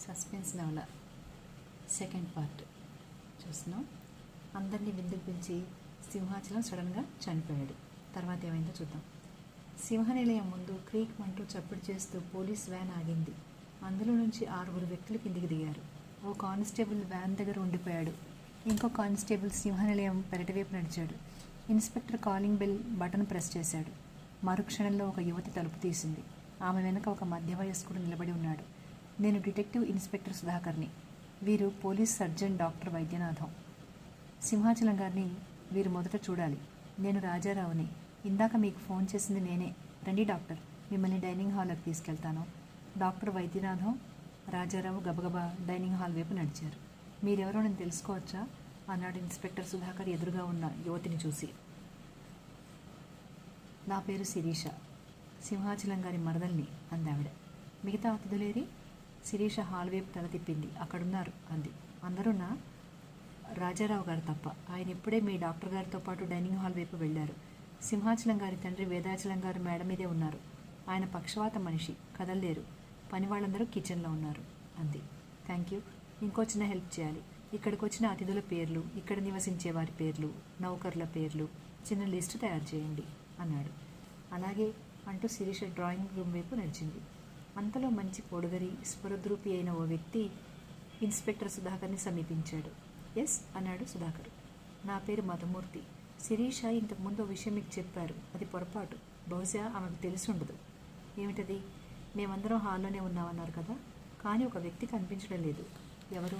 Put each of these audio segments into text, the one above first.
Suspense నవల second part చూస్తున్నాం. అందరినీ విందుకు పిలిచి సింహాచలం సడన్గా చనిపోయాడు. తర్వాత ఏమైందో చూద్దాం. సింహనిలయం ముందు క్రీక్ మంటూ చప్పుడు చేస్తూ పోలీస్ వ్యాన్ ఆగింది. అందులో నుంచి ఆరుగురు వ్యక్తులు కిందికి దిగారు. ఓ కానిస్టేబుల్ వ్యాన్ దగ్గర ఉండిపోయాడు. ఇంకో కానిస్టేబుల్ సింహనిలయం పెరటివైపు నడిచాడు. Inspector calling bell button press చేశాడు. మరుక్షణంలో ఒక యువతి తలుపు తీసింది. ఆమె వెనుక ఒక మధ్య వయస్కుడు నిలబడి ఉన్నాడు. నేను డిటెక్టివ్ ఇన్స్పెక్టర్ సుధాకర్ని. వీరు police surgeon doctor Vaidyanatham. Simhachalam గారిని వీరు మొదట చూడాలి. నేను రాజారావుని. ఇందాక మీకు ఫోన్ చేసింది నేనే. రండి డాక్టర్. మిమ్మల్ని డైనింగ్ హాల్లోకి తీసుకెళ్తాను. డాక్టర్ వైద్యనాథం రాజారావు గబగబా డైనింగ్ హాల్ వైపు నడిచారు. మీరెవరో నేను తెలుసుకోవచ్చా? అన్నాడు ఇన్స్పెక్టర్ సుధాకర్ ఎదురుగా ఉన్న యువతిని చూసి. నా పేరు శిరీష. సింహాచలం గారి మరదల్ని అందావిడ. మిగతా అతిథులేరి? శిరీష హాల్ వైపు తల తిప్పింది. అక్కడున్నారు అంది. అందరున్నా రాజారావు గారు తప్ప. ఆయన ఇప్పుడే మీ డాక్టర్ గారితో పాటు డైనింగ్ హాల్ వైపు వెళ్ళారు. సింహాచలం గారి తండ్రి వేదాచలం గారు మేడ మీదే ఉన్నారు. ఆయన పక్షవాత మనిషి. కదలలేరు. పని వాళ్ళందరూ కిచెన్లో ఉన్నారు అంది. Thank you. ఇంకో చిన్న హెల్ప్ చేయాలి. ఇక్కడికి వచ్చిన అతిథుల పేర్లు ఇక్కడ నివసించే వారి పేర్లు నౌకర్ల పేర్లు చిన్న లిస్టు తయారు చేయండి అన్నాడు. అలాగే అంటూ శిరీష డ్రాయింగ్ రూమ్ వైపు నడిచింది. అంతలో మంచి పొడుగరి స్వరద్రూపి అయిన ఓ వ్యక్తి ఇన్స్పెక్టర్ సుధాకర్ని సమీపించాడు. ఎస్ అన్నాడు సుధాకర్. నా పేరు మధుమూర్తి. శిరీష ఇంతకుముందు విషయం మీకు చెప్పారు. అది పొరపాటు. బహుశా ఆమెకు తెలిసి ఉండదు. ఏమిటది? మేమందరం హాల్లోనే ఉన్నామన్నారు కదా? కానీ ఒక వ్యక్తి కనిపించడం లేదు. ఎవరు?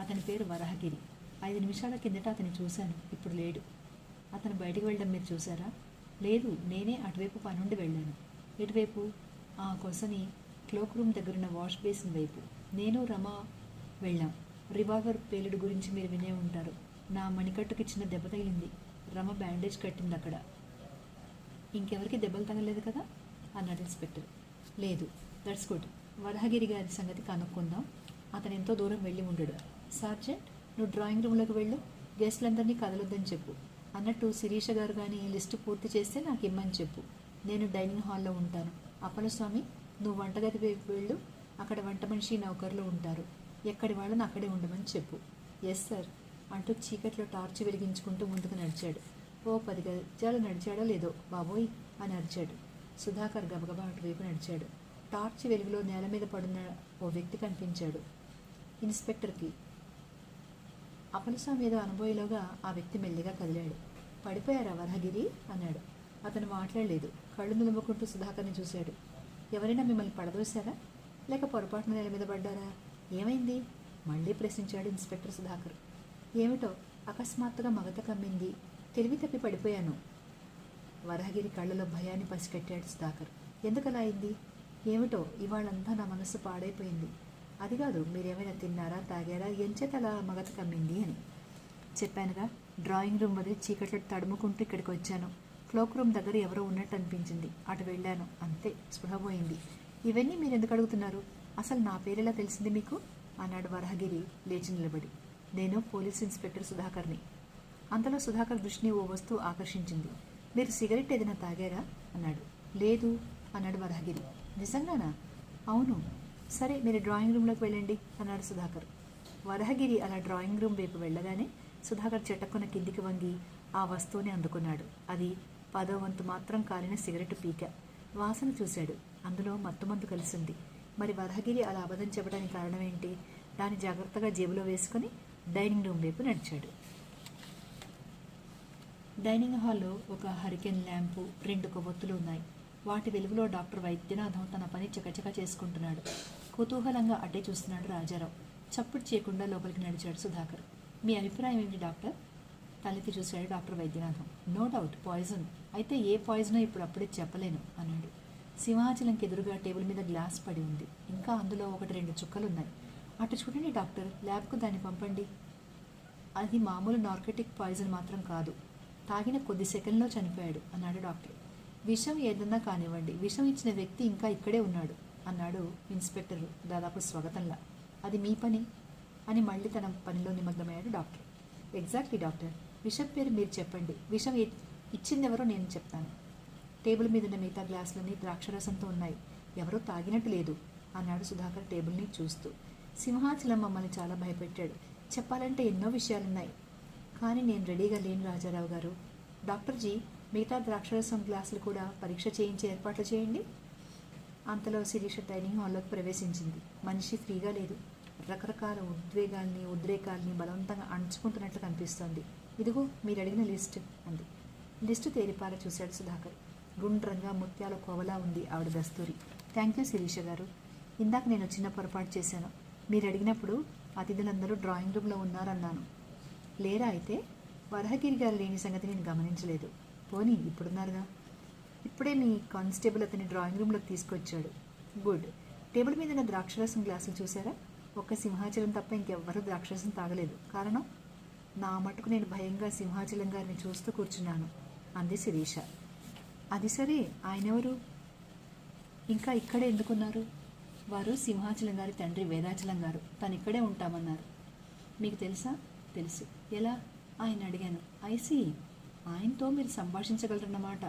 అతని పేరు వరహగిరి. ఐదు నిమిషాల కిందట అతన్ని చూశాను. ఇప్పుడు లేడు. అతను బయటికి వెళ్ళడం మీరు చూసారా లేదు నేనే అటువైపు పనుండి వెళ్ళాను. ఇటువైపు ఆ కొసని క్లోక్ రూమ్ దగ్గరున్న వాష్ బేసిన్ వైపు. నేను రమ వెళ్ళాం. రివాల్వర్ పేలుడు గురించి మీరు వినే ఉంటారు. నా మణికట్టుకి చిన్న దెబ్బ తగిలింది. రమ బ్యాండేజ్ కట్టింది అక్కడ. ఇంకెవరికి దెబ్బలు తగలేదు కదా? అన్నాడు ఇన్స్పెక్టర్. లేదు దట్స్ గుడ్. వరహగిరి గారి సంగతి కనుక్కుందాం. అతను ఎంతో దూరం వెళ్ళి ఉండడు. సార్జెంట్ నువ్వు డ్రాయింగ్ రూమ్లోకి వెళ్ళు. గెస్ట్లందరినీ కదలొద్దని చెప్పు. అన్నట్టు శిరీష గారు కానీ లిస్టు పూర్తి చేస్తే నాకు ఇమ్మని చెప్పు. నేను డైనింగ్ హాల్లో ఉంటాను. అప్పలస్వామి నువ్వు వంటగది వైపు వెళ్ళు. అక్కడ వంట మనిషి నౌకర్లు ఉంటారు. ఎక్కడి వాళ్ళని అక్కడే ఉండమని చెప్పు. ఎస్ సార్ అంటూ చీకట్లో టార్చ్ వెలిగించుకుంటూ ముందుకు నడిచాడు. ఓ పది గజాలు నడిచాడో లేదో బాబోయ్! అని అరిచాడు. సుధాకర్ గబగబా అటువైపు నడిచాడు. టార్చ్ వెలుగులో నేల మీద పడున్న ఓ వ్యక్తి కనిపించాడు. ఇన్స్పెక్టర్కి. అపలసా ఏదో అనుభవంలోగా ఆ వ్యక్తి మెల్లిగా కదిలాడు. పడిపోయారా వరహగిరి? అన్నాడు. అతను మాట్లాడలేదు. కళ్ళు నిలుముకుంటూ సుధాకర్ని చూశాడు. ఎవరైనా మిమ్మల్ని పడదోశారా? లేక పొరపాటున నేల మీద పడ్డారా? ఏమైంది? మళ్ళీ ప్రశ్నించాడు ఇన్స్పెక్టర్ సుధాకర్. ఏమిటో అకస్మాత్తుగా మగత కమ్మింది. తెలివి తప్పి పడిపోయాను. వరహగిరి కళ్ళలో భయాన్ని పసికట్టాడు సుధాకర్. ఎందుకలా అయింది? ఏమిటో ఇవాళంతా నా మనసు పాడైపోయింది. అది కాదు మీరేమైనా తిన్నారా తాగారా? ఎంచేత అలా మగత కమ్మింది అని చెప్పానుగా. డ్రాయింగ్ రూమ్ వదిలి చీకట్లో తడుముకుంటూ ఇక్కడికి వచ్చాను. క్లోక్ రూమ్ దగ్గర ఎవరో ఉన్నట్టు అనిపించింది. అటు వెళ్ళాను. అంతే స్పృహ పోయింది. ఇవన్నీ మీరు ఎందుకు అడుగుతున్నారు? అసలు నా పేరెలా తెలిసింది మీకు? అన్నాడు వరహగిరి లేచి నిలబడి. నేను పోలీస్ ఇన్స్పెక్టర్ సుధాకర్ని. అంతలో సుధాకర్ దృష్టిని ఓ వస్తువు ఆకర్షించింది. మీరు సిగరెట్ ఏదైనా తాగారా? అన్నాడు. లేదు అన్నాడు వరహగిరి. నిజంగానా? అవును. సరే మీరు డ్రాయింగ్ రూమ్లోకి వెళ్ళండి అన్నాడు సుధాకర్. వరహగిరి అలా డ్రాయింగ్ రూమ్ వైపు వెళ్ళగానే సుధాకర్ చెట్టక్కున కిందికి వంగి ఆ వస్తువుని అందుకున్నాడు. అది పదో వంతు మాత్రం కాలిన సిగరెట్ పీక. వాసన చూశాడు. అందులో మత్తుమందు కలిసింది. మరి వరహగిరి అలా అబద్ధం చెప్పడానికి కారణం ఏంటి దాన్ని జాగ్రత్తగా జేబులో వేసుకొని డైనింగ్ రూమ్ వైపు నడిచాడు. డైనింగ్ హాల్లో ఒక హరికెన్ ల్యాంపు రెండు కొవ్వొత్తులు ఉన్నాయి. వాటి వెలుగులో డాక్టర్ వైద్యనాథం తన పని చకచక చేసుకుంటున్నాడు. కుతూహలంగా అడ్డే చూస్తున్నాడు రాజారావు. చప్పుడు చేయకుండా లోపలికి నడిచాడు సుధాకర్. మీ అభిప్రాయం ఏంటి డాక్టర్? తలెత్తి చూశాడు doctor Vaidyanatham. No doubt poison. అయితే ఏ పాయిజనో ఇప్పుడు అప్పుడే చెప్పలేను అన్నాడు. సింహాచలంకి ఎదురుగా టేబుల్ మీద గ్లాస్ పడి ఉంది. ఇంకా అందులో ఒకటి రెండు చుక్కలు ఉన్నాయి అటు చూడండి డాక్టర్ ల్యాబ్కు దాన్ని పంపండి. అది మామూలు నార్కెటిక్ పాయిజన్ మాత్రం కాదు. తాగిన కొద్ది సెకండ్లో చనిపోయాడు అన్నాడు డాక్టర్. విషం ఏదన్నా కానివ్వండి విషం ఇచ్చిన వ్యక్తి ఇంకా ఇక్కడే ఉన్నాడు అన్నాడు ఇన్స్పెక్టర్ దాదాపు స్వాగతంలా. అది మీ పని? అని మళ్ళీ తన పనిలో నిమగ్నమయ్యాడు డాక్టర్. Exactly doctor. విషం పేరు మీరు చెప్పండి. విషం ఇచ్చింది ఇచ్చిందెవరో నేను చెప్తాను. టేబుల్ మీద ఉన్న మిగతా గ్లాసులన్నీ ద్రాక్షరసంతో ఉన్నాయి. ఎవరో తాగినట్టు లేదు అన్నాడు సుధాకర్ టేబుల్ని చూస్తూ. సింహాచలం మమ్మల్ని చాలా భయపెట్టాడు. చెప్పాలంటే ఎన్నో విషయాలున్నాయి. కానీ నేను రెడీగా లేను రాజారావు గారు. డాక్టర్ జీ మిగతా ద్రాక్షరసం గ్లాసులు కూడా పరీక్ష చేయించే ఏర్పాట్లు చేయండి. అంతలో శిరీష డైనింగ్ హాల్లోకి ప్రవేశించింది. మనిషి ఫ్రీగా లేదు. రకరకాల ఉద్వేగాల్ని ఉద్రేకాల్ని బలవంతంగా అణుచుకుంటున్నట్లు కనిపిస్తోంది. ఇదిగో మీరు అడిగిన లిస్ట్ అంది. లిస్టు తేరిపార చూశాడు సుధాకర్. గుండ్రంగా ముత్యాల కోవలా ఉంది ఆవిడ దస్తూరి. థ్యాంక్ యూ శిరీష గారు. ఇందాక నేను చిన్న పొరపాటు చేశాను. మీరు అడిగినప్పుడు అతిథులందరూ డ్రాయింగ్ రూమ్లో ఉన్నారన్నాను. లేరా అయితే? వరహగిరి గారు లేని సంగతి నేను గమనించలేదు. పోనీ ఇప్పుడున్నారుగా? ఇప్పుడే మీ కానిస్టేబుల్ అతని డ్రాయింగ్ రూమ్లోకి తీసుకొచ్చాడు. గుడ్. టేబుల్ మీద ఉన్న ద్రాక్షరసం గ్లాసులు చూసారా ఒక్క సింహాచలం తప్ప ఇంకెవ్వరూ ద్రాక్షరసం తాగలేదు. కారణం? నా మటుకు నేను భయంగా సింహాచలం గారిని చూస్తూ కూర్చున్నాను. అంది శిరీష. అది సరే ఆయనెవరు? ఇంకా ఇక్కడే ఎందుకున్నారు? వారు సింహాచలం గారి తండ్రి వేదాచలం గారు. తను ఇక్కడే ఉంటామన్నారు. మీకు తెలుసా? తెలుసు. ఎలా? ఆయన అడిగాను. ఐసి ఆయనతో మీరు సంభాషించగలరన్నమాట.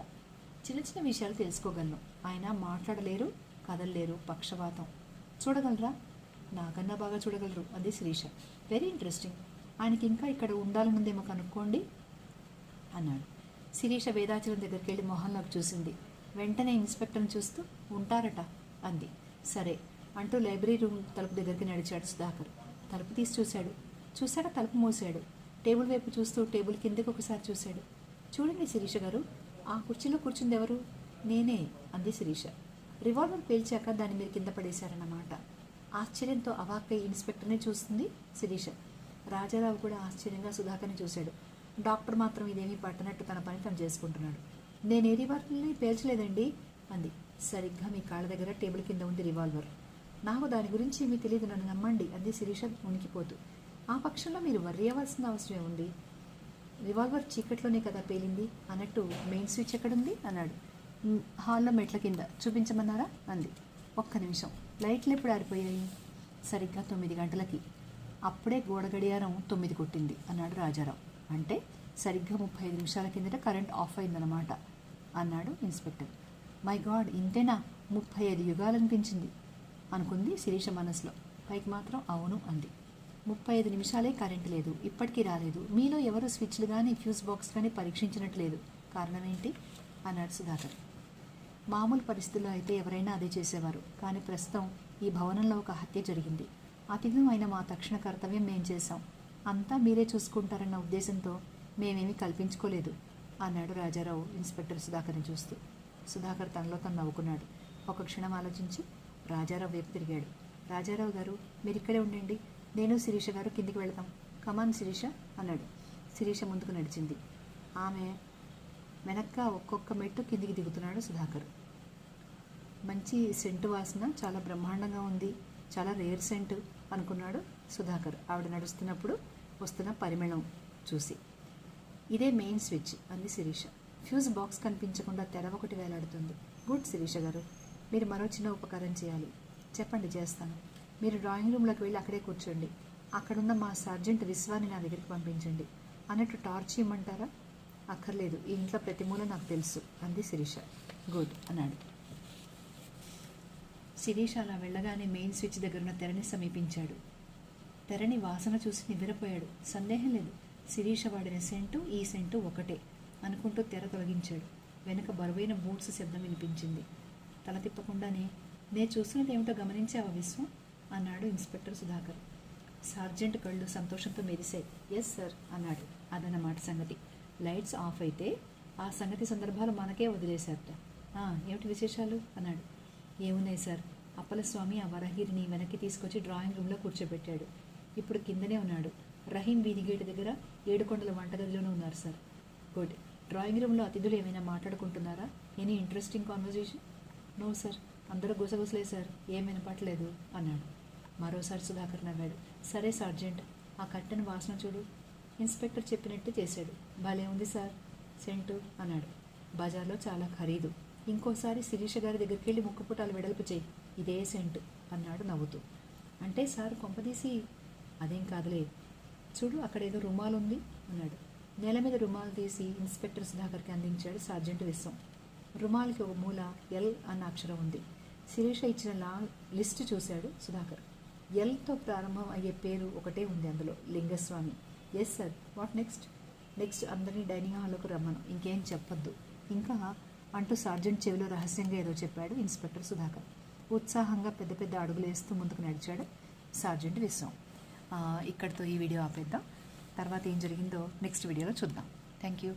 చిన్న చిన్న విషయాలు తెలుసుకోగలను. ఆయన మాట్లాడలేరు కదలలేరు పక్షవాతం. చూడగలరా? నాకన్నా బాగా చూడగలరు అది శిరీష. వెరీ ఇంట్రెస్టింగ్ ఆయనకి ఇంకా ఇక్కడ ఉండాలనుందేమో కనుక్కోండి అన్నాడు. శిరీష వేదాచలం దగ్గరికి వెళ్ళి మొహంలోకి చూసింది. వెంటనే ఇన్స్పెక్టర్ని చూస్తూ ఉంటారట అంది. సరే అంటూ లైబ్రరీ రూమ్ తలుపు దగ్గరికి నడిచాడు సుధాకర్. తలుపు తీసి చూశాడు. చూశాక తలుపు మూసాడు టేబుల్ వైపు చూస్తూ టేబుల్ కిందకి ఒకసారి చూశాడు. చూడండి శిరీష గారు ఆ కుర్చీలో కూర్చుంది ఎవరు? నేనే అంది శిరీష. రివాల్వర్ పేల్చాక దాన్ని మీరు కింద పడేశారన్నమాట. ఆశ్చర్యంతో అవాక్కై ఇన్స్పెక్టర్ని చూస్తుంది శిరీష. రాజారావు కూడా ఆశ్చర్యంగా సుధాకర్ని చూశాడు. డాక్టర్ మాత్రం ఇదేమీ పట్టనట్టు తన పని తను చేసుకుంటున్నాడు. నేను ఏ రివాల్వర్ని పేల్చలేదండి అంది. సరిగ్గా మీ కాళ్ళ దగ్గర టేబుల్ కింద ఉంది రివాల్వర్. నాకు దాని గురించి ఏమీ తెలియదు నన్ను నమ్మండి అంది శిరీష ఉనికిపోతూ ఆ పక్షంలో మీరు వర్రీ అవ్వాల్సిన అవసరం ఉంది రివాల్వర్ చీకట్లోనే కదా పేలింది అన్నట్టు మెయిన్ స్విచ్ ఎక్కడుంది? అన్నాడు. హాల్లో మెట్ల కింద. చూపించమన్నారా? అంది. ఒక్క నిమిషం. లైట్లు ఎప్పుడు ఆరిపోయాయి? సరిగ్గా తొమ్మిది గంటలకి. అప్పుడే గోడ గడియారం తొమ్మిది కొట్టింది అన్నాడు రాజారావు. అంటే సరిగ్గా ముప్పై ఐదు నిమిషాల కిందట కరెంట్ ఆఫ్ అయిందనమాట అన్నాడు ఇన్స్పెక్టర్. మై గాడ్ ఇంతేనా? ముప్పై ఐదు యుగాలనిపించింది అనుకుంది శిరీష మనసులో. పైకి మాత్రం అవును అంది. ముప్పై ఐదు నిమిషాలే కరెంట్ లేదు ఇప్పటికీ రాలేదు. మీలో ఎవరు స్విచ్లు కానీ ఫ్యూజ్ బాక్స్ కానీ పరీక్షించినట్లేదు. కారణం ఏంటి అన్నాడు సుధాకర్. మామూలు పరిస్థితుల్లో అయితే ఎవరైనా అదే చేసేవారు. కానీ ప్రస్తుతం ఈ భవనంలో ఒక హత్య జరిగింది. అతిథం అయిన మా తక్షణ కర్తవ్యం మేం చేశాం. అంతా మీరే చూసుకుంటారన్న ఉద్దేశంతో మేమేమీ కల్పించుకోలేదు అన్నాడు రాజారావు ఇన్స్పెక్టర్ సుధాకర్ని చూస్తూ. సుధాకర్ తనలో తను నవ్వుకున్నాడు. ఒక క్షణం ఆలోచించి రాజారావు వైపు తిరిగాడు. రాజారావు గారు మీరు ఇక్కడే ఉండండి. నేను శిరీష గారు కిందికి వెళదాం కమాన్ శిరీష అన్నాడు. శిరీష ముందుకు నడిచింది. ఆమె వెనక్క ఒక్కొక్క మెట్టు కిందికి దిగుతున్నాడు సుధాకర్. మంచి సెంటు వాసన చాలా బ్రహ్మాండంగా ఉంది చాలా రేర్ సెంటు అనుకున్నాడు సుధాకర్. ఆవిడ నడుస్తున్నప్పుడు వస్తున్న పరిమళం చూసి. ఇదే మెయిన్ స్విచ్ అంది శిరీష. ఫ్యూజ్ బాక్స్ కనిపించకుండా తెర ఒకటి వేలాడుతుంది. గుడ్ శిరీష గారు. మీరు మరో చిన్న ఉపకారం చేయాలి. చెప్పండి చేస్తాను. మీరు డ్రాయింగ్ రూమ్లోకి వెళ్ళి అక్కడే కూర్చోండి. అక్కడున్న మా సర్జెంట్ విశ్వాన్ని నా దగ్గరికి పంపించండి. అన్నట్టు టార్చ్ ఇమ్మంటారా? అక్కర్లేదు. ఈ ఇంట్లో ప్రతి మూల నాకు తెలుసు అంది శిరీష. గుడ్ అన్నాడు. శిరీష అలా వెళ్ళగానే మెయిన్ స్విచ్ దగ్గర ఉన్న తెరని సమీపించాడు. తెరని వాసన చూసి నివ్వెరపోయాడు. సందేహం లేదు. శిరీష వాడిన సెంటు ఈ సెంటు ఒకటే అనుకుంటూ తెర తొలగించాడు. వెనక బరువైన బూట్స్ శబ్దం వినిపించింది. తల తిప్పకుండానే నే చూస్తున్నది ఏమిటో గమనించావా విశ్వం? అన్నాడు ఇన్స్పెక్టర్ సుధాకర్. సార్జెంట్ కళ్ళు సంతోషంతో మెరిశాయి ఎస్ సార్ అన్నాడు అదన్నమాట సంగతి. లైట్స్ ఆఫ్ అయితే ఆ సంగతి సందర్భాలు మనకే వదిలేశారట. ఏమిటి విశేషాలు? అన్నాడు. ఏమున్నాయి సార్ అప్పలస్వామి ఆ వరహీరిని వెనక్కి తీసుకొచ్చి డ్రాయింగ్ రూమ్లో కూర్చోబెట్టాడు. ఇప్పుడు కిందనే ఉన్నాడు. రహీం వీధి గేటు దగ్గర ఏడుకొండల వంటగదిలోనే ఉన్నారు సార్. గుడ్. డ్రాయింగ్ రూమ్లో అతిథులు ఏమైనా మాట్లాడుకుంటున్నారా? Any interesting conversation no sir అందరూ గుసగుసలే సార్ ఏమైనా పట్టలేదు అన్నాడు. మరోసారి సుధాకర్ నవ్వాడు. సరే సార్జెంట్ ఆ కట్టెను వాసన చూడు. ఇన్స్పెక్టర్ చెప్పినట్టు చేశాడు. భలే ఉంది సార్ సెంటు అన్నాడు. బజార్లో చాలా ఖరీదు. ఇంకోసారి శిరీష గారి దగ్గరికి వెళ్ళి ముక్కుపుటాలు వెడల్పు చేయి. ఇదే సెంటు అన్నాడు నవ్వుతూ. అంటే సార్ కొంపదీసి అదేం కాదులే. చూడు అక్కడ ఏదో రుమాలు ఉంది అన్నాడు. నేల మీద రుమాలు తీసి ఇన్స్పెక్టర్ సుధాకర్కి అందించాడు సార్జెంట్ విశ్వం. రుమాల్కి ఒక మూల ఎల్ అన్న అక్షరం ఉంది. శిరీష ఇచ్చిన లా లిస్ట్ చూశాడు సుధాకర్. ఎల్తో ప్రారంభం అయ్యే పేరు ఒకటే ఉంది అందులో Lingaswamy. Yes sir what next? Next అందరినీ డైనింగ్ హాల్లోకి రమ్మను ఇంకేం చెప్పొద్దు. ఇంకా అంటూ సార్జెంట్ చెవిలో రహస్యంగా ఏదో చెప్పాడు ఇన్స్పెక్టర్ సుధాకర్. ఉత్సాహంగా పెద్ద పెద్ద అడుగులు వేస్తూ ముందుకు నడిచాడు సార్జెంట్ విశ్వం. ఇక్కడితో ఈ వీడియో ఆపేద్దాం. తర్వాత ఏం జరిగిందో నెక్స్ట్ వీడియోలో చూద్దాం. Thank you